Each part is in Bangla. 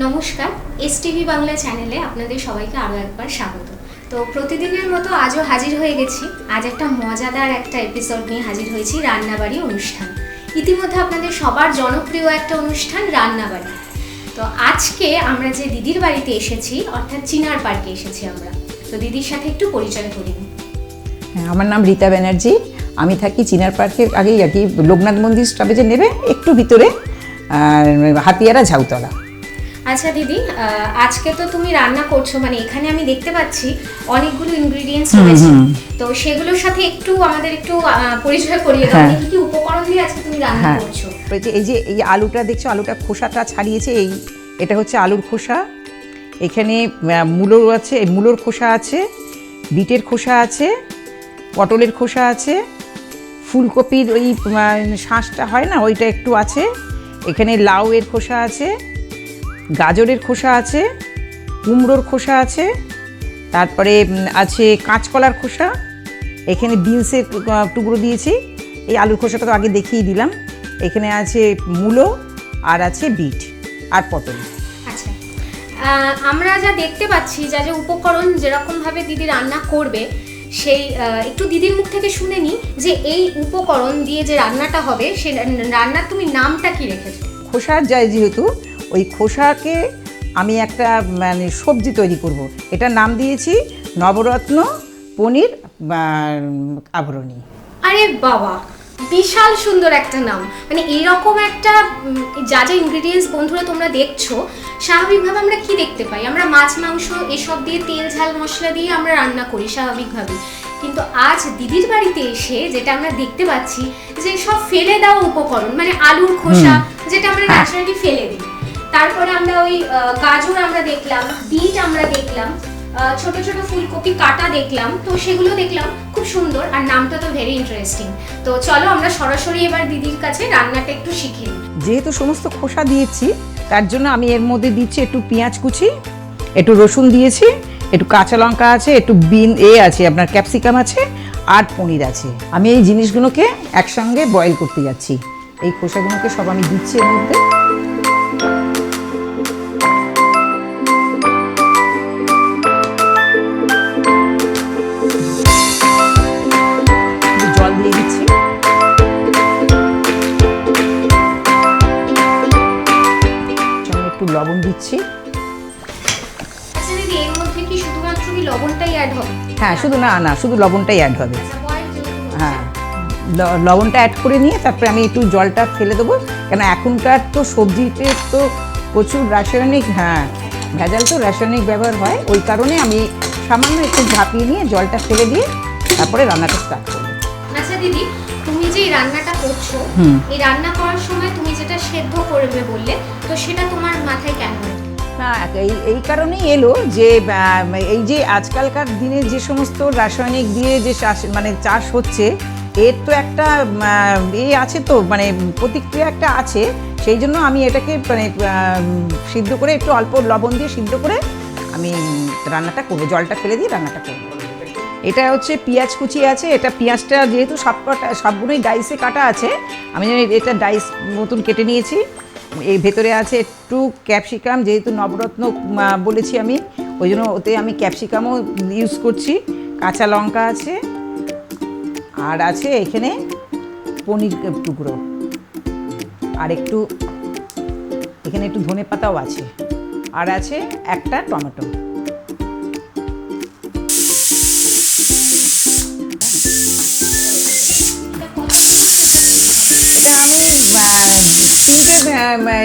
নমস্কার এস টিভি বাংলা চ্যানেলে আপনাদের সবাইকে আরও একবার স্বাগত। তো প্রতিদিনের মতো আজও হাজির হয়ে গেছি। আজ একটা মজাদার একটা এপিসোড নিয়ে হাজির হয়েছি, রান্নাবাড়ি অনুষ্ঠান। ইতিমধ্যে আপনাদের সবার জনপ্রিয় একটা অনুষ্ঠান, রান্নাবাড়ি। তো আজকে আমরা যে দিদির বাড়িতে এসেছি, অর্থাৎ চিনার পার্কে এসেছি আমরা। তো দিদির সাথে একটু পরিচয় করি হ্যাঁ আমার নাম রীতা ব্যানার্জি। আমি থাকি চিনার পার্কের আগেই আর কি, লোকনাথ মন্দির স্টপেজে নেবে, একটু ভিতরে হাতিয়ারা ঝাউতলা। আচ্ছা দিদি আজকে তো তুমি রান্না করছ মানে এখানে আমি দেখতে পাচ্ছি অনেকগুলো ইনগ্রেডিয়েন্টস রয়েছে। তো সেগুলোর সাথে একটু আমাদের একটু পরিচয় করিয়ে দাও। হ্যাঁ। মানে কি কি উপকরণ দিয়ে আজকে তুমি রান্না হ্যাঁ। করছ। এই যে এই আলুটা দেখছ আলুটা খোসাটা ছাড়িয়েছে এই এটা হচ্ছে আলুর খোসা। এখানে মূলো আছে এই মূলোর খোসা আছে বিটের খোসা আছে পটলের খোসা আছে ফুলকপির ওই শাঁসটা হয় না ওইটা একটু আছে। এখানে লাউয়ের খোসা আছে গাজরের খোসা আছে কুমড়োর খোসা আছে তারপরে আছে কাঁচকলার খোসা এখানে বিনসের টুকরো দিয়েছি এই আলুর খোসাটা তো আগে দেখিয়ে দিলাম এখানে আছে মূলো আর আছে বিট আর পটল। আচ্ছা আমরা যা দেখতে পাচ্ছি যা যা উপকরণ যেরকমভাবে দিদি রান্না করবে সেই একটু দিদির মুখ থেকে শুনে নিই যে এই উপকরণ দিয়ে যে রান্নাটা হবে সেই রান্নার তুমি নামটা কি রেখেছো? খোসার যায় যেহেতু ওই খোসাকে আমি একটা মানে সবজি তৈরি করব। এটার নাম দিয়েছি নবরত্ন পনির আবরণী। আরে বাবা বিশাল সুন্দর একটা নাম। মানে এইরকম একটা যা যা ইনগ্রিডিয়েন্টস বন্ধুরা তোমরা দেখছ স্বাভাবিকভাবে আমরা কি দেখতে পাই? আমরা মাছ মাংস এসব দিয়ে তেল ঝাল মশলা দিয়ে আমরা রান্না করি স্বাভাবিকভাবে কিন্তু আজ দিদির বাড়িতে এসে যেটা আমরা দেখতে পাচ্ছি যে সব ফেলে দেওয়া উপকরণ মানে আলুর খোসা যেটা আমরা ন্যাচারালি ফেলে দিই। তারপরে আমরা ওই গাজর আমরা দেখলাম বিট আমরা দেখলাম ছোট ছোট ফুলকপি কাটা দেখলাম, তো সেগুলো দেখলাম, খুব সুন্দর, আর নামটা তো ভেরি ইন্টারেস্টিং তো চলো আমরা সরাসরি এবার দিদির কাছে রান্নাটা একটু শিখে যেহেতু সমস্ত খোসা দিয়েছি, তার জন্য আমি এর মধ্যে দিচ্ছি একটু পেঁয়াজ কুচি, একটু রসুন দিয়েছি, একটু কাঁচা লঙ্কা আছে, একটু বিন, এ আছে, আপনার ক্যাপসিকাম আছে, আর পনির আছে। আমি এই জিনিসগুলোকে একসঙ্গে বয়েল করতে যাচ্ছি। এই খোসাগুলোকে সব আমি দিচ্ছি এর মধ্যে। অ্যাড দিচ্ছি। হ্যাঁ শুধু না না শুধু লবণটাই অ্যাড হবে। আচ্ছা। হ্যাঁ লবণটা অ্যাড করে নিয়ে তারপরে আমি একটু জলটা ফেলে দেবো। কেন এখনকার তো সবজিতে তো প্রচুর রাসায়নিক হ্যাঁ ভেজাল তো রাসায়নিক ব্যবহার হয়। ওই কারণে আমি সামান্য একটু ঝাঁপিয়ে নিয়ে জলটা ফেলে দিয়ে তারপরে রান্নাটা স্টার্ট করব। আচ্ছা দিদি এই রান্নাটা করছ এই রান্না করার সময় তুমি যেটা সেদ্ধ করবে বললে তো সেটা তোমার মাথায় কেন এই এই কারণেই এলো যে এই যে আজকালকার দিনে যে সমস্ত রাসায়নিক দিয়ে যে চাষ মানে চাষ হচ্ছে এর তো একটা এ আছে তো মানে প্রতিক্রিয়া একটা আছে সেই জন্য আমি এটাকে মানে সিদ্ধ করে একটু অল্প লবণ দিয়ে সিদ্ধ করে আমি রান্নাটা করব জলটা ফেলে দিয়ে রান্নাটা করব। এটা হচ্ছে পেঁয়াজ কুচি আছে, এটা পেঁয়াজটা যেহেতু সব কটা সবগুলোই ডাইসে কাটা আছে, আমি জানি এটা ডাইস মতন কেটে নিয়েছি। এই ভেতরে আছে একটু ক্যাপসিকাম, যেহেতু নবরত্ন বলেছি আমি, ওই জন্য ওতে আমি ক্যাপসিকামও ইউজ করছি, কাঁচা লঙ্কা আছে, আর আছে এখানে পনির টুকরো। আর একটু, এখানে একটু ধনে পাতাও আছে, আর আছে একটা টমেটো।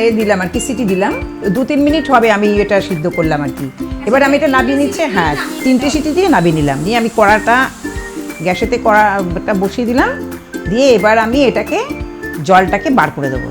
এ দিলাম আর কি, সিটি দিলাম। দু তিন মিনিট হবে আমি এটা সিদ্ধ করলাম আর কি। এবার আমি এটা নাবিয়ে নিচ্ছে হ্যাঁ তিনটে সিটি দিয়ে নাবিয়ে নিলাম। নিয়ে আমি কড়াটা, গ্যাসেতে কড়াটা বসিয়ে দিলাম। দিয়ে এবার আমি এটাকে, জলটাকে বার করে দেবো।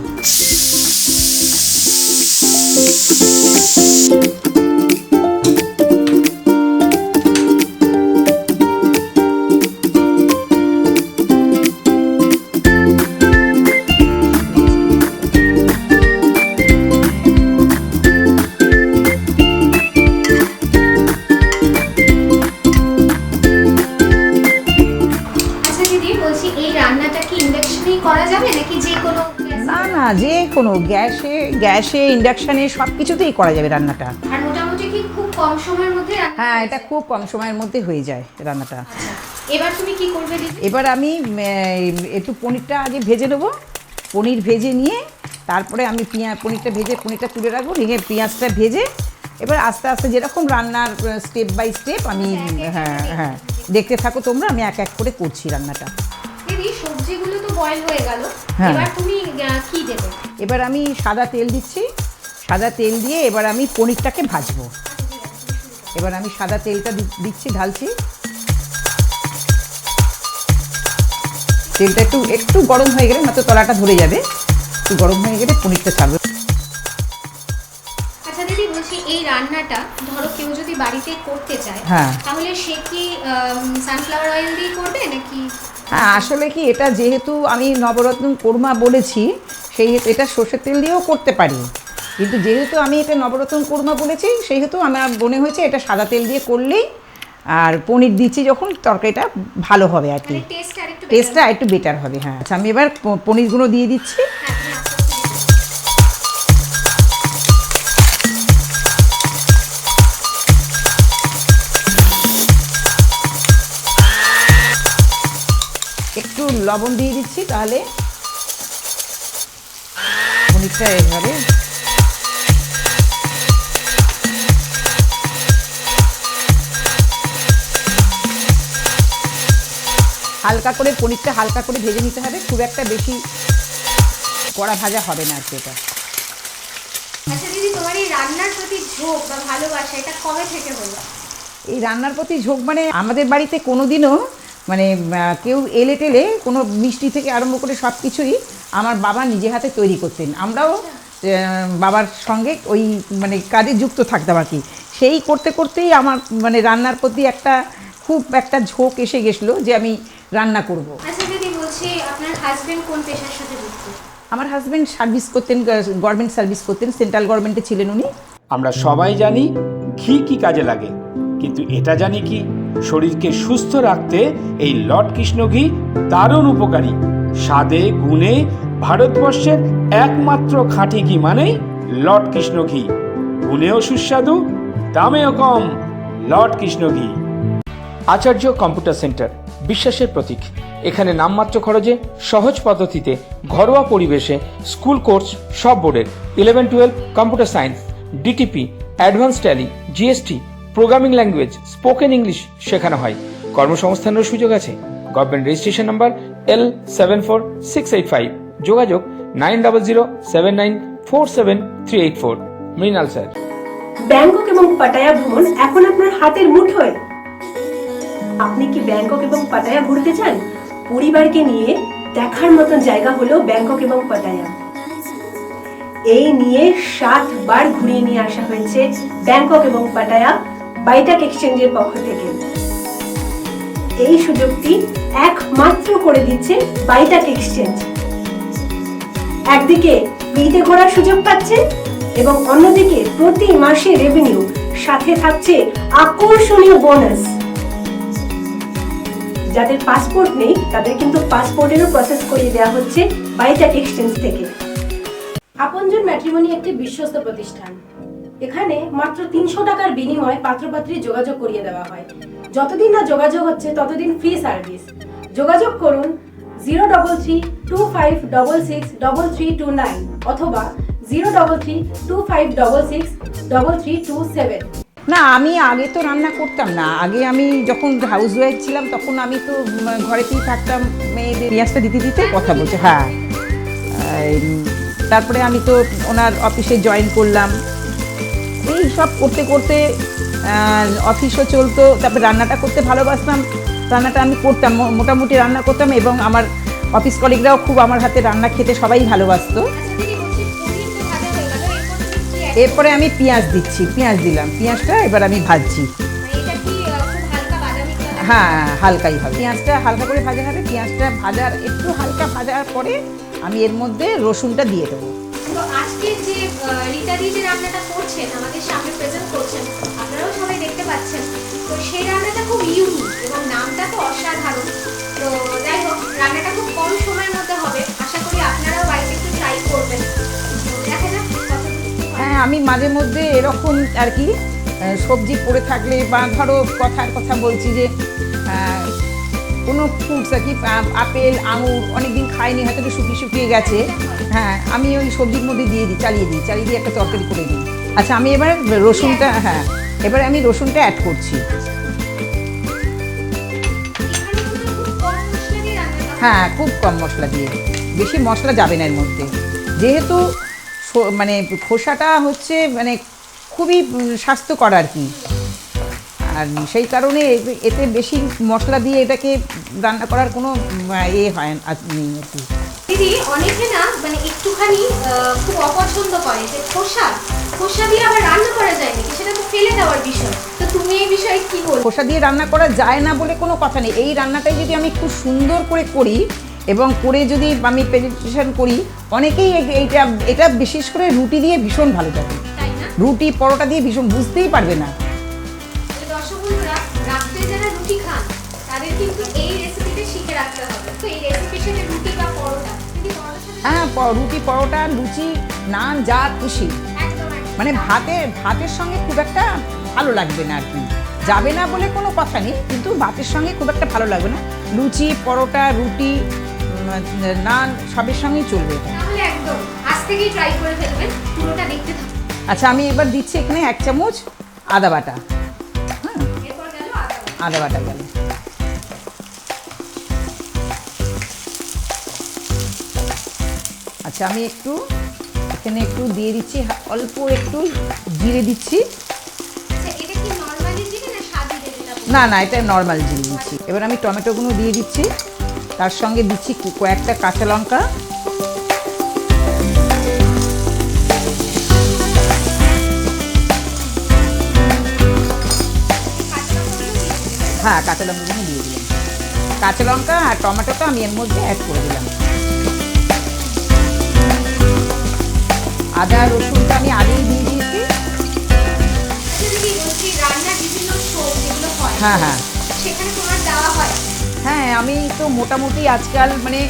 গ্যাসে গ্যাসে ইন্ডাকশানে সব কিছুতেই করা যাবে রান্নাটা। আর মোটামুটি কি খুব কম সময়ের মধ্যে হ্যাঁ এটা খুব কম সময়ের মধ্যে হয়ে যায় রান্নাটা। আচ্ছা এবার তুমি কি করবে এবার আমি একটু পনিরটা আগে ভেজে নেব। পনির ভেজে নিয়ে তারপরে আমি পেঁয়াজ পনিরটা ভেজে পনিরটা তুলে রাখব নিয়ে পেঁয়াজটা ভেজে এবার আস্তে আস্তে যেরকম রান্নার স্টেপ বাই স্টেপ আমি হ্যাঁ হ্যাঁ দেখতে থাকো তোমরা আমি এক এক করে করছি রান্নাটা। দিদি সবজিগুলো তো বয়েল হয়ে গেল। হ্যাঁ। এবার তুমি কি দেবে? এবার আমি সাদা তেল দিচ্ছি। সাদা তেল দিয়ে এবার আমি পনিরটাকে ভাজবো। এবার আমি সাদা তেলটা দিচ্ছি ঢালছি। তেলটা একটু একটু গরম হয়ে গেলে নয়তো তলাটা ধরে যাবে। একটু গরম হয়ে গেলে পনিরটা ছাড়বে। আচ্ছা দিদি বলছি এই রান্নাটা ধরো কেউ যদি বাড়িতে করতে চায় হ্যাঁ। তাহলে সে কি সানফ্লাওয়ার অয়েল দিয়ে করবে নাকি হ্যাঁ আসলে কি এটা যেহেতু আমি নবরত্ন কোরমা বলেছি সেই এটা সর্ষের তেল দিয়েও করতে পারি। কিন্তু যেহেতু আমি এটা নবরত্ন কোরমা বলেছি সেহেতু আমার মনে হয়েছে এটা সাদা তেল দিয়ে করলেই আর পনির দিচ্ছি যখন তরকারিটা ভালো হবে আর কি। টেস্টটা একটু বেটার হবে। হ্যাঁ। আচ্ছা আমি এবার পনিরগুলো দিয়ে দিচ্ছি। লবণ দিয়ে দিচ্ছি তাহলে পনিরটা এভাবে। হালকা করে পনিরটা হালকা করে ভেজে নিতে হবে খুব একটা বেশি কড়া ভাজা হবে না আর কি এটা। আচ্ছা দিদি তোমার এই রান্নার প্রতি ঝোঁক বা ভালোবাসা এটা কবে থেকে হলো? এই রান্নার প্রতি ঝোঁক মানে আমাদের বাড়িতে কোনো দিনও মানে কেউ এলে টেলে কোনো মিষ্টি থেকে আরম্ভ করে সব কিছুই আমার বাবা নিজে হাতে তৈরি করতেন। আমরাও বাবার সঙ্গে ওই মানে কাজে যুক্ত থাকতাম আর কি। সেই করতে করতেই আমার মানে রান্নার প্রতি একটা খুব একটা ঝোঁক এসে গেছিল যে আমি রান্না করব। আচ্ছা দিদি বলছি আপনার হাজবেন্ড কোন পেশার সাথে যুক্ত? আমার হাজব্যান্ড সার্ভিস করতেন গভর্নমেন্ট সার্ভিস করতেন সেন্ট্রাল গভর্নমেন্টে ছিলেন উনি। আমরা সবাই জানি ঘি কি কাজে লাগে কিন্তু এটা জানি কি শরীরকে সুস্থ রাখতে এই লর্ড কৃষ্ণ ঘি দারুণ উপকারী। স্বাদে, গুণে ভারতবর্ষের একমাত্র খাঁটি ঘি মানেই লর্ড কৃষ্ণ ঘি গুণেও সুস্বাদু, দামেও কম, লর্ড কৃষ্ণ ঘি আচার্য কম্পিউটার সেন্টার, বিশ্বাসের প্রতীক। এখানে নামমাত্র খরচে, সহজ পদ্ধতিতে, ঘরোয়া পরিবেশে, স্কুল কোর্স, সব বোর্ডের। Eleven, twelve, computer science, DTP advance Tally, GST programming language spoken English শেখানো হয়। কর্মসংস্থানের সুযোগ আছে। Government registration number L seven four six eight five যোগাযোগ nine double zero seven nine four seven three eight four Mrinal sir. Bangkok এবং পাটায়া ভ্রমণ এখন আপনার হাতের মুঠোয়। আপনি কি ব্যাংকক এবং পাটায়া ঘুরতে চান? পরিবারকে নিয়ে দেখার মতন জায়গা হলো ব্যাংকক এবং পাটায়া। এই নিয়ে সাতবার ঘুরিয়ে নিয়ে আসা হয়েছে ব্যাংকক এবং পাটায়া। বাইটাক এক্সচেঞ্জের পক্ষ থেকে। এই সুযোগটি একমাত্র করে দিচ্ছে বাইটাক এক্সচেঞ্জ। একদিকে ফ্রিতে ঘোরার সুযোগ পাচ্ছে এবং অন্যদিকে প্রতি মাসে রেভিনিউ সাথে থাকছে আকর্ষণীয় বোনাস যাদের পাসপোর্ট নেই, তাদের কিন্তু পাসপোর্টেরও প্রসেস করিয়ে দেওয়া হচ্ছে বাইটাক এক্সচেঞ্জ থেকে। আপনজন ম্যাট্রিমনি একটি বিশ্বস্ত প্রতিষ্ঠান। এখানে মাত্র তিনশো টাকার বিনিময়ে পাত্রপাত্রী যোগাযোগ করিয়ে দেওয়া হয়। যতদিন না যোগাযোগ হচ্ছে, ততদিন ফ্রি সার্ভিস যোগাযোগ করুন zero double three two five double six double three two nine অথবা zero double three two five double six double three two seven. না, আমি আগে তো রান্না করতাম না। আগে আমি যখন হাউস ওয়াইফ ছিলাম, তখন আমি তো ঘরেতেই থাকতাম, মেয়েদের পেঁয়াজটা দিতে দিতে কথা বলছে হ্যাঁ। তারপরে আমি তো ওনার অফিসে জয়েন করলাম। এই সব করতে করতে অফিসও চলতো, তারপরে রান্নাটা করতে ভালোবাসতাম। রান্নাটা আমি করতাম মোটামুটি রান্না করতাম এবং আমার অফিস কলিগরাও খুব আমার হাতে রান্না খেতে সবাই ভালোবাসতো। এরপর আমি পেঁয়াজ দিচ্ছি, পেঁয়াজ দিলাম। পেঁয়াজটা এবার আমি ভাজছি। হ্যাঁ হালকাই হবে। পেঁয়াজটা হালকা করে ভাজা হবে। পেঁয়াজটা ভাজার, একটু হালকা ভাজার পরে আমি এর মধ্যে রসুনটা দিয়ে দেবো। তো যে যে রান্নাটা করছেন, আমাদের সামনে প্রেজেন্ট করছেন, আপনারাও সবাই দেখতে পাচ্ছেন। তো সেই রান্নাটা খুব ইউনিক এবং নামটা তো অসাধারণ। তো যাই হোক, রান্নাটা খুব কম সময়ের মধ্যে হবে। আশা করি আপনারাও বাড়িতে একটু ট্রাই করবেন। হ্যাঁ। আমি মাঝে মধ্যে এরকম আর কি সবজি পড়ে থাকলে বা ধরো কথার কথা বলছি যে কোনো ফ্রুটস আর কি আপেল আঙুর অনেকদিন খাইনি হয়তো একটু শুকিয়ে শুকিয়ে গেছে। হ্যাঁ আমি ওই সবজির মধ্যে দিয়ে দিই চালিয়ে দিই চালিয়ে দিয়ে একটা তরকারি করে দিই। আচ্ছা আমি এবার রসুনটা হ্যাঁ। এবার আমি রসুনটা অ্যাড করছি। হয়। হ্যাঁ খুব কম মশলা দিয়ে। বেশি মশলা যাবে না এর মধ্যে। যেহেতু মানে খোসাটা হচ্ছে মানে খুবই স্বাস্থ্যকর আর কি। আর সেই কারণে এতে বেশি মশলা দিয়ে এটাকে রান্না করার কোনো এ হয় না আর নেই আর কি। দিদি অনেকে না মানে একটুখানি খুব অপছন্দ করে যে খোসা। খোসা দিয়ে আবার রান্না করা যায় নাকি? সেটা তো ফেলে দেওয়ার বিষয়। তো তুমি এই বিষয়ে কি বলব? খোসা দিয়ে রান্না করা যায় না বলে কোনো কথা নেই। এই রান্নাটাই যদি আমি খুব সুন্দর করে করি এবং করে যদি আমি প্রেজেন্টেশন করি অনেকেই এইটা এটা বিশেষ করে রুটি দিয়ে ভীষণ ভালো যাবে রুটি পরোটা দিয়ে ভীষণ বুঝতেই পারবে না। রাখতে হবে। তো এই রেসিপির সাথে রুটি বা পরোটা হ্যাঁ রুটি পরোটা লুচি নান যা খুশি। মানে ভাতে ভাতের সঙ্গে খুব একটা ভালো লাগবে না আর কি। যাবে না বলে কোনো কথা নেই কিন্তু ভাতের সঙ্গে খুব একটা ভালো লাগবে না। লুচি পরোটা রুটি নান সবের সঙ্গেই চলবে এটা। একদম আজ থেকেই ট্রাই করে ফেলবেন পুরোটা দেখতে আচ্ছা আমি এবার দিচ্ছি এখানে এক চামচ আদা বাটা। হ্যাঁ। আদা বাটা। আদা বাটা গেল। আচ্ছা আমি একটু এখানে একটু দিয়ে দিচ্ছি অল্প একটু জিরে দিচ্ছি। আচ্ছা? না না এটা নর্মাল জিরে দিচ্ছি। এবার আমি টমেটোগুলো দিয়ে দিচ্ছি তার সঙ্গে দিচ্ছি কয়েকটা কাঁচা লঙ্কা। হ্যাঁ কাঁচা লঙ্কাগুলো দিয়ে দিলাম। কাঁচা লঙ্কা আর টমেটোটা আমি এর মধ্যে অ্যাড করে দিলাম। আদা রসুনটা আমি আগেই দিয়ে দিয়েছি। হয় হ্যাঁ হ্যাঁ। হয়? হ্যাঁ আমি তো মোটামুটি আজকাল মানে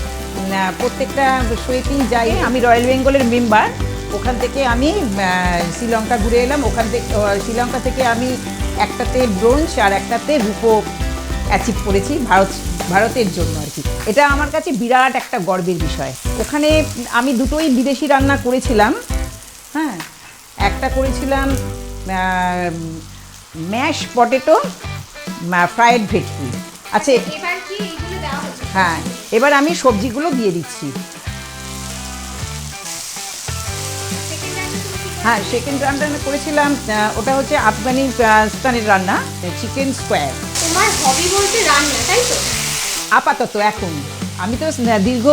প্রত্যেকটা শোয়েতেই যাই। আমি রয়্যাল বেঙ্গলের মেম্বার ওখান থেকে আমি শ্রীলঙ্কা ঘুরে এলাম। ওখান থেকে শ্রীলঙ্কা থেকে আমি একটাতে ব্রোঞ্জ আর একটাতে রূপো অ্যাচিভ করেছি ভারত ভারতের জন্য আর কি। এটা আমার কাছে বিরাট একটা গর্বের বিষয়। ওখানে আমি দুটোই বিদেশি রান্না করেছিলাম। হ্যাঁ একটা করেছিলাম ম্যাশ পটেটো ফ্রায়েড ভেটকি। আচ্ছা হ্যাঁ এবার আমি সবজিগুলো দিয়ে দিচ্ছি। হ্যাঁ সেকেন্ড রান্না করেছিলাম ওটা হচ্ছে আফগানিস্তানের রান্না চিকেন স্কোয়ার তোমার হবি বলতে রান্না তাই তো? আপাতত এখন। আমি তো দীর্ঘ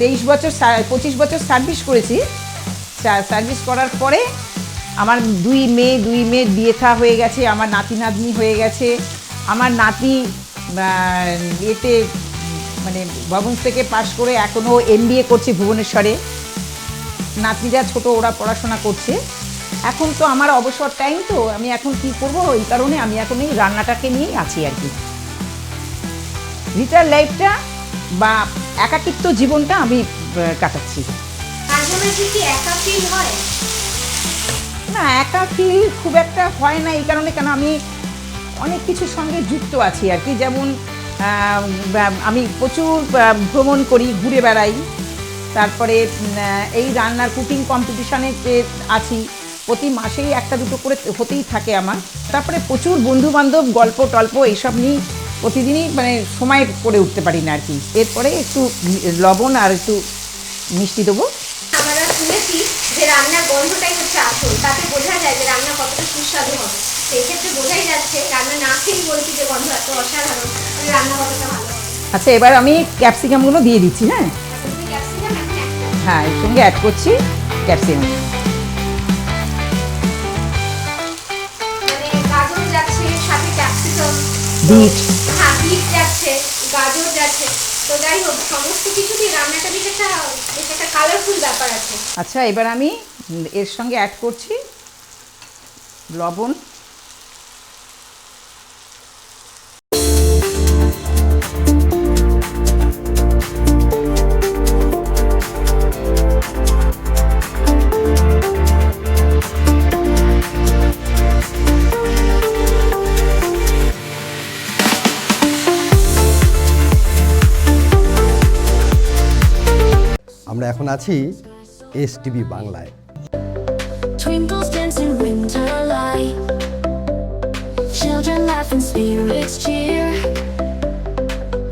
তেইশ বছর পঁচিশ বছর সার্ভিস করেছি। সার্ভিস করার পরে আমার দুই মেয়ে, দুই মেয়ের বিয়ে থা হয়ে গেছে, আমার নাতি নাতনি হয়ে গেছে। আমার নাতি এতে মানে ভবন্স থেকে পাশ করে এখনও এম করছে ভুবনেশ্বরে। নাতনিরা ছোট, ওরা পড়াশোনা করছে। এখন তো আমার অবসর টাইম তো, আমি এখন কি করব? এই কারণে আমি এখন এই রান্নাটাকে নিয়েই আছি আর কি। রিটায়ার লাইফটা বা একাকিত্ব জীবনটা আমি কাটাচ্ছি। মাঝে মাঝে না, একা ফিল খুব একটা হয় না, এই কারণে কেন আমি অনেক কিছুর সঙ্গে যুক্ত আছি আর কি। যেমন আমি প্রচুর ভ্রমণ করি, ঘুরে বেড়াই, তারপরে এই রান্নার কুকিং কম্পিটিশানে আছি। প্রতি মাসেই একটা দুটো করে হতেই থাকে আমার। তারপরে প্রচুর বন্ধু বান্ধব গল্প টল্প, এইসব নিয়ে প্রতিদিনই মানে সময় করে উঠতে পারি না আর কি। এরপরে একটু লবণ আর একটু মিষ্টি দেবো। শুনেছি যে রান্নার গন্ধটাই হচ্ছে আসল। তাতে বোঝা যায় যে রান্না কতটা সুস্বাদু হবে। সেই ক্ষেত্রে বোঝাই যাচ্ছে রান্না না খেয়েই বলছি যে গন্ধ এত অসাধারণ রান্না কতটা ভালো আচ্ছা এবার আমি ক্যাপসিকামগুলো দিয়ে দিচ্ছি হ্যাঁ? হ্যাঁ এর সঙ্গে অ্যাড করছি ক্যাপসিকাম। মানে যাচ্ছে সাথে ক্যাপসিকাম বিট। হ্যাঁ বিট যাচ্ছে। যাই হোক, সমস্ত কিছু দিয়ে রান্নাটা বেশ একটা বেশ একটা কালারফুল ব্যাপার আছে। আচ্ছা এবার আমি এর সঙ্গে অ্যাড করছি লবণ। আমরা এখন আছি এস টিভি বাংলায়. Children laugh and spirits cheer.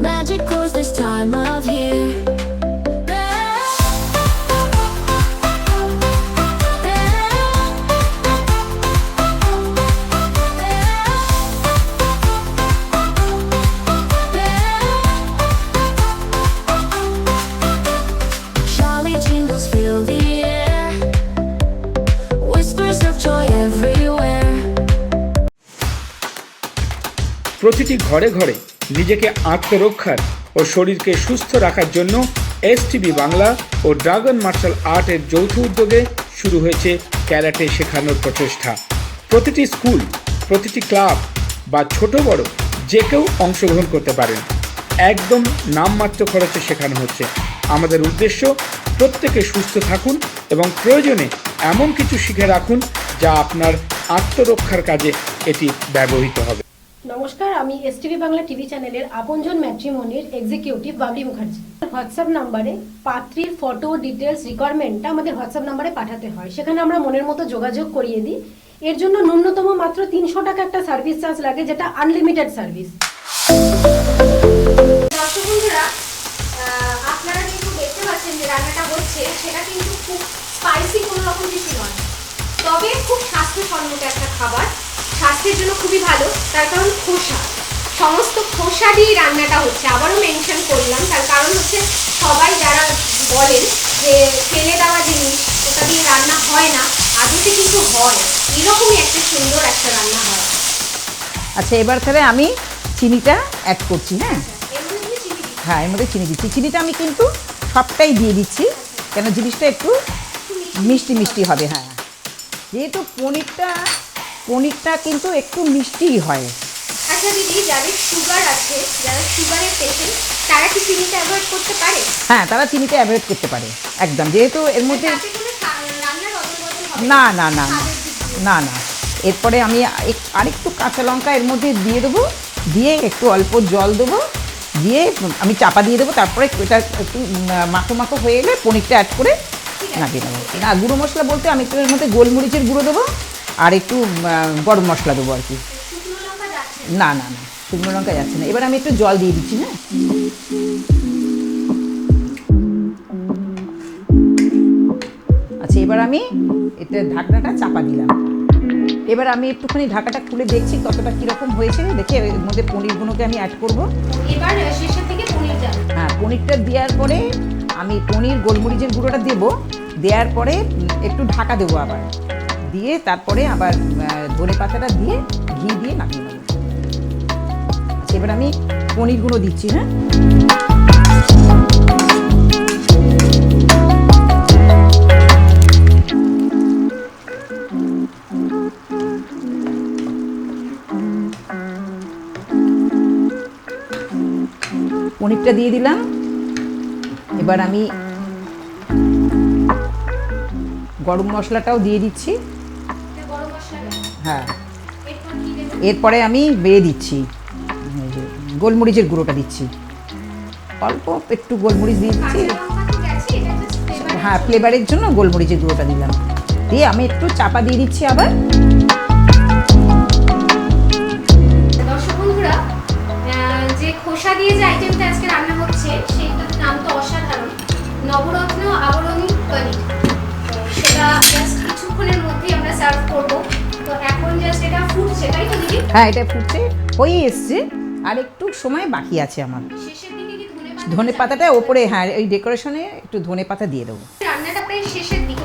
Magic grows this time of year. প্রতিটি ঘরে ঘরে নিজেকে আত্মরক্ষার ও শরীরকে সুস্থ রাখার জন্য এসটিভি বাংলা ও ড্রাগন মার্শাল আর্টের যৌথ উদ্যোগে শুরু হয়েছে ক্যারাটে শেখানোর প্রচেষ্টা। প্রতিটি স্কুল, প্রতিটি ক্লাব বা ছোট বড় যে কেউ অংশগ্রহণ করতে পারেন। একদম নামমাত্র খরচে শেখানো হচ্ছে। আমাদের উদ্দেশ্য, প্রত্যেকে সুস্থ থাকুন এবং প্রয়োজনে এমন কিছু শিখে রাখুন যা আপনার আত্মরক্ষার কাজে এটি ব্যবহৃত হবে। নমস্কার, আমি এস টিভি বাংলা টিভি চ্যানেলের আপনজন ম্যাট্রিমনির এক্সিকিউটিভ বাবলি মুখার্জি। হোয়াটসঅ্যাপ নাম্বারে পাত্রীর ফটো ডিটেলস রিকোয়ারমেন্টটা আমাদের হোয়াটসঅ্যাপ নাম্বারে পাঠাতে হয়। সেখানে আমরা মনের মতো যোগাযোগ করিয়ে দিই। এর জন্য ন্যূনতম মাত্র তিনশো টাকা একটা সার্ভিস চার্জ লাগে, যেটা আনলিমিটেড সার্ভিস তার কারণ খোসা। সমস্ত খোসা দিয়ে রান্নাটা হচ্ছে। আবারও মেনশন করলাম তার কারণ হচ্ছে সবাই যারা বলেন যে ফেলে দেওয়া জিনিস ওটা দিয়ে রান্না হয় না আদতে কিন্তু হয় এরকমই একটা সুন্দর একটা রান্না হয়। আচ্ছা এবার তাহলে আমি চিনিটা অ্যাড করছি হ্যাঁ? হ্যাঁ এর মধ্যে চিনি দিচ্ছি। চিনিটা আমি কিন্তু সবটাই দিয়ে দিচ্ছি কেন জিনিসটা একটু মিষ্টি মিষ্টি হবে হ্যাঁ। যেহেতু পনিরটা পনিরটা কিন্তু একটু মিষ্টিই হয়। আচ্ছা দিদি যাদের সুগার আছে যারা সুগারের পেশেন্ট তারা কি চিনিটা অ্যাভয়েড করতে পারে? হ্যাঁ তারা চিনিটা অ্যাভয়েড করতে পারে একদম। যেহেতু এর মধ্যে না না না না। না না। এরপরে আমি আরেকটু কাঁচা লঙ্কা এর মধ্যে দিয়ে দেবো দিয়ে একটু অল্প জল দেবো দিয়ে আমি চাপা দিয়ে দেবো তারপরে এটা একটু মাখো মাখো হয়ে এলে পনিরটা অ্যাড করে নামিয়ে দেবো না গুঁড়ো মশলা বলতে আমি একটু এর মধ্যে গোলমরিচের গুঁড়ো দেবো আর একটু গরম মশলা দেবো আর কি। না। না না শুকনো লঙ্কা যাচ্ছে না। এবার আমি একটু জল দিয়ে দিচ্ছি হ্যাঁ? আচ্ছা এবার আমি এটা ঢাকনাটা চাপা দিলাম। এবার আমি একটুখানি ঢাকাটা খুলে দেখছি কতটা কীরকম হয়েছে। দেখে এর মধ্যে পনিরগুলোকে আমি অ্যাড করব। এবার শেষের দিকে পনির যাবে হ্যাঁ পনিরটা দেওয়ার পরে আমি পনির গোলমরিচের গুঁড়োটা দেবো। দেওয়ার পরে একটু ঢাকা দেবো আবার। দিয়ে তারপরে আবার ধনে পাতাটা দিয়ে ঘি দিয়ে নামিয়ে নেব। আচ্ছা এবার আমি পনিরগুলো দিচ্ছি হ্যাঁ? পনিরটা দিয়ে দিলাম। এবার আমি গরম মশলাটাও দিয়ে দিচ্ছি। হ্যাঁ। এরপর আমি বেয়ে দিচ্ছি। গোলমরিচের গুঁড়োটা দিচ্ছি। অল্প একটু গোলমরিচ দিয়ে দিচ্ছি। হ্যাঁ ফ্লেভারের জন্য গোলমরিচের গুঁড়োটা দিলাম। দিয়ে আমি একটু চাপা দিয়ে দিচ্ছি আবার। খোসা দিয়ে যে আইটেমটা আজকে রান্না হচ্ছে, সেইটার নাম তো অসাধারণ। নবরত্ন আবরণী সেটা কিছুক্ষণের মধ্যেই আমরা সার্ভ করব। তো এখন জাস্ট এটা ফুটছে তাই তো দিদি? হ্যাঁ এটা ফুটছে হয়ে এসছে আর একটু সময় বাকি আছে আমার। ধনে পাতাটা ওপরে হ্যাঁ এই ডেকোরেশনে একটু ধনে পাতা দিয়ে দেবো। রান্নাটা প্রায় শেষের দিকে।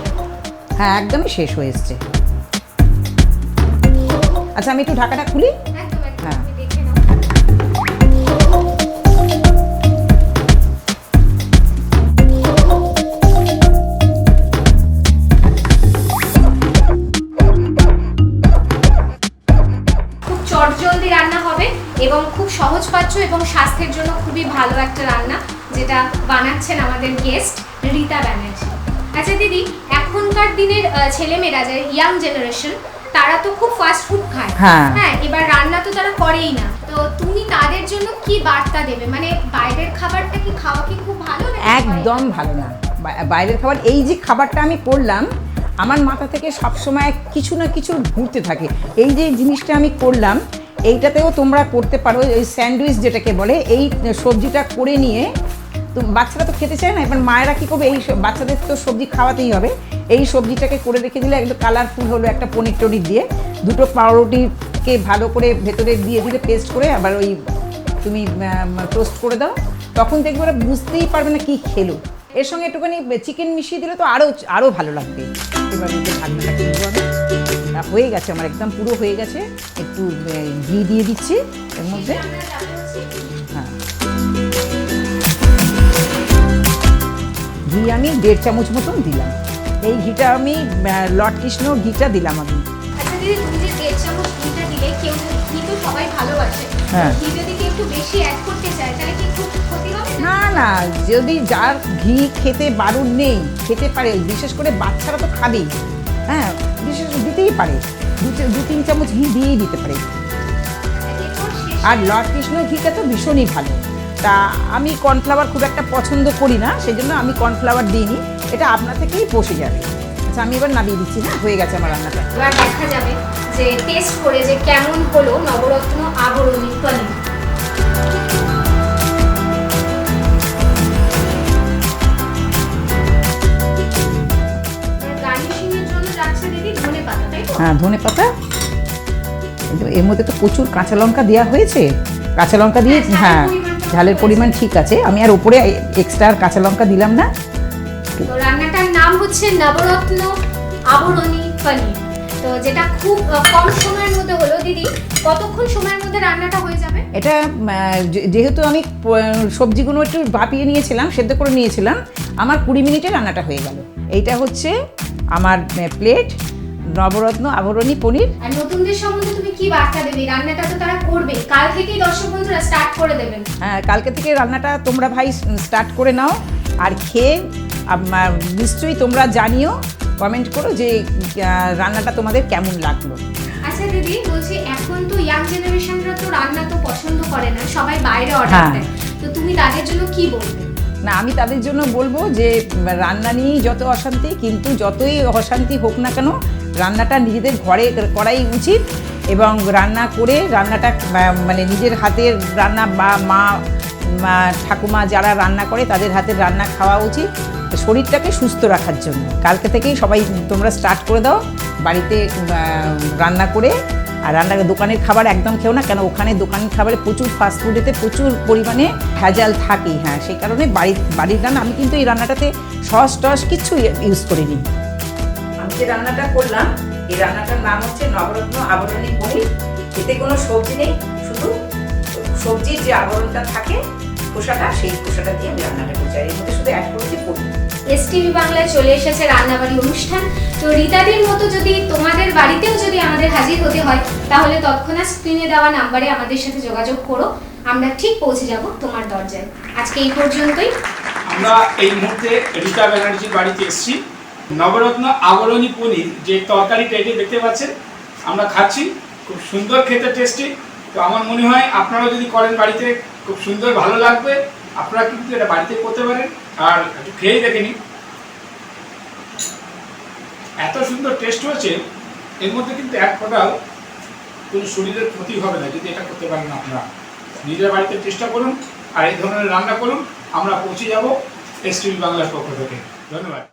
হ্যাঁ একদমই শেষ হয়ে এসছে। আচ্ছা আমি একটু ঢাকাটা খুলি। স্বাস্থ্যের জন্য খুবই ভালো একটা রান্না যেটা বানাচ্ছেন আমাদের গেস্ট রীতা ব্যানার্জি। আচ্ছা দিদি এখনকার দিনের ছেলেমেয়েরা যে ইয়াং জেনারেশন তারা তো খুব ফাস্ট ফুড খায়। হ্যাঁ। হ্যাঁ এবার রান্না তো তারা করেই না। তো তুমি তাদের জন্য কি বার্তা দেবে? মানে বাইরের খাবারটা কি খাওয়া কি খুব ভালো একদম ভালো না। বাইরের খাবার এই যে খাবারটা আমি করলাম আমার মাথা থেকে সবসময় কিছু না কিছু ঘুরতে থাকে। এই যে জিনিসটা আমি করলাম এইটাতেও তোমরা করতে পারো ওই স্যান্ডউইচ যেটাকে বলে, এই সবজিটা করে নিয়ে, তো বাচ্চারা তো খেতে চায় না, এবার মায়েরা কী করবে, এই বাচ্চাদের তো সবজি খাওয়াতেই হবে। এই সবজিটাকে করে রেখে দিলে একটু কালারফুল হলো একটা পনির টনির দিয়ে। দুটো পাউরুটিকে ভালো করে ভেতরে দিয়ে দিলে পেস্ট করে আবার ওই তুমি টোস্ট করে দাও। তখন দেখবে ওরা বুঝতেই পারবে না কি খেলো। এর সঙ্গে একটুখানি চিকেন মিশিয়ে দিলে তো আরও আরও ভালো লাগবে। এবার ঢাকনাটা কিনবো আমি হয়ে গেছে আমার একদম পুরো হয়ে গেছে। একটু ঘি দিয়ে দিচ্ছি এর মধ্যে। হ্যাঁ। ঘি আমি দেড় চামচ মতন দিলাম। এই ঘিটা আমি লর্ড কৃষ্ণ ঘিটা দিলাম আমি। আচ্ছা হ্যাঁ। না না যদি যার ঘি খেতে বারণ নেই খেতে পারে বিশেষ করে বাচ্চারা তো খাবেই। হ্যাঁ বিশেষ দিতেই পারে। দু দু তিন চামচ ঘি দিয়েই দিতে পারে। আর লর্ড কৃষ্ণ ঘিটা তো ভীষণই ভালো। তা আমি কর্নফ্লাওয়ার খুব একটা পছন্দ করি না সেই জন্য আমি কর্নফ্লাওয়ার দিইনি। এটা আপনা থেকেই বসে যাবে। আচ্ছা আমি এবার নামিয়ে দিচ্ছি হ্যাঁ? হয়ে গেছে আমার রান্নাটা। এবার দেখা যাবে যে টেস্ট করে যে কেমন হলো নবরত্ন আবরণী হ্যাঁ ধনে পাতা। এর মধ্যে তো প্রচুর কাঁচা লঙ্কা দেওয়া হয়েছে। কাঁচা লঙ্কা দিয়ে হ্যাঁ, হ্যাঁ ঝালের হয়েছে। পরিমাণ ঠিক আছে। আমি আর উপরে এক্সট্রা আর কাঁচা লঙ্কা দিলাম না। তো রান্নাটার নাম হচ্ছে নবরত্ন আবরণী পনির। তো যেটা খুব কম সময়ের মধ্যে হলো। দিদি কতক্ষণ সময়ের মধ্যে রান্নাটা হয়ে যাবে? এটা যেহেতু আমি সবজিগুলো একটু ভাপিয়ে নিয়েছিলাম সেদ্ধ করে নিয়েছিলাম আমার কুড়ি মিনিটে রান্নাটা হয়ে গেল। এইটা হচ্ছে আমার প্লেট নবরত্ন আবরণী পনির। আর নতুনদের সম্বন্ধে তুমি কি বার্তা দেবে? রান্নাটা তো তারা করবে। কাল থেকেই দর্শক বন্ধুরা স্টার্ট করে দেবেন। হ্যাঁ কালকে থেকে রান্নাটা তোমরা ভাই স্টার্ট করে নাও। আর খেয়ে নিশ্চয়ই তোমরা জানিও কমেন্ট করো যে রান্নাটা তোমাদের কেমন লাগল। আচ্ছা দিদি বলছি এখন তো ইয়াং জেনারেশনরা তো রান্না তো পছন্দ করে না সবাই বাইরে অর্ডার হ্যাঁ। দেয়। তো তুমি তাদের জন্য কি বলবে? না, আমি তাদের জন্য বলব যে, রান্না নিয়েই যত অশান্তি, কিন্তু যতই অশান্তি হোক না কেন, রান্নাটা নিজেদের ঘরে করাই উচিত এবং রান্না করে রান্নাটা মানে নিজের হাতের রান্না বা মা ঠাকুমা যারা রান্না করে, তাদের হাতের রান্না খাওয়া উচিত শরীরটাকে সুস্থ রাখার জন্য। কালকে থেকেই সবাই তোমরা স্টার্ট করে দাও, বাড়িতে রান্না করে আর রান্নার দোকানের খাবার একদম খেও না, কেন ওখানে দোকানের খাবারে প্রচুর ফাস্টফুডেতে প্রচুর পরিমাণে ভেজাল থাকেই হ্যাঁ। সেই কারণে বাড়ির বাড়ির রান্না আমি কিন্তু এই রান্নাটাতে সস টস কিচ্ছু ইউজ করিনি। আমি যে রান্নাটা করলাম, এই রান্নাটার নাম হচ্ছে নবরত্ন আবরণী পনির। এতে কোনো সবজি নেই, শুধু সবজির যে আবরণটা থাকে খোসাটা সেই খোসাটা দিয়ে আমি রান্নাটা করছি। আর এর মধ্যে শুধু অ্যাড করেছি পনির। এস টিভি বাংলায় চলে এসেছে রান্নাবাড়ি অনুষ্ঠান। তো রীতাদির মতো যদি তোমাদের বাড়িতেও যদি আমাদের হাজির হতে হয়, তাহলে তৎক্ষণাৎ স্ক্রিনে দেওয়া নাম্বারে আমাদের সাথে যোগাযোগ করো। আমরা ঠিক পৌঁছে যাব তোমার দরজায়। আজকে এই পর্যন্তই। আমরা এই মুহূর্তে রীতা ব্যানার্জির বাড়িতে এসেছি। নবরত্ন আবরণী পনির যে তরকারি এটি দেখতে পাচ্ছেন, আমরা খাচ্ছি। খুব সুন্দর খেতে টেস্টি তো আমার মনে হয় আপনারাও যদি করেন বাড়িতে, খুব সুন্দর ভালো লাগবে। আপনারা কিন্তু এটা বাড়িতে করতে পারেন। আর একটু খেয়েই দেখে এত সুন্দর টেস্ট হয়েছে, এর মধ্যে কিন্তু এক কটাও কোনো শরীরের ক্ষতি হবে না যদি এটা করতে পারেন আপনারা। নিজের বাড়িতে চেষ্টা করুন, আর এই ধরনের রান্না করুন, আমরা পৌঁছে যাব এস বাংলার পক্ষ থেকে। ধন্যবাদ।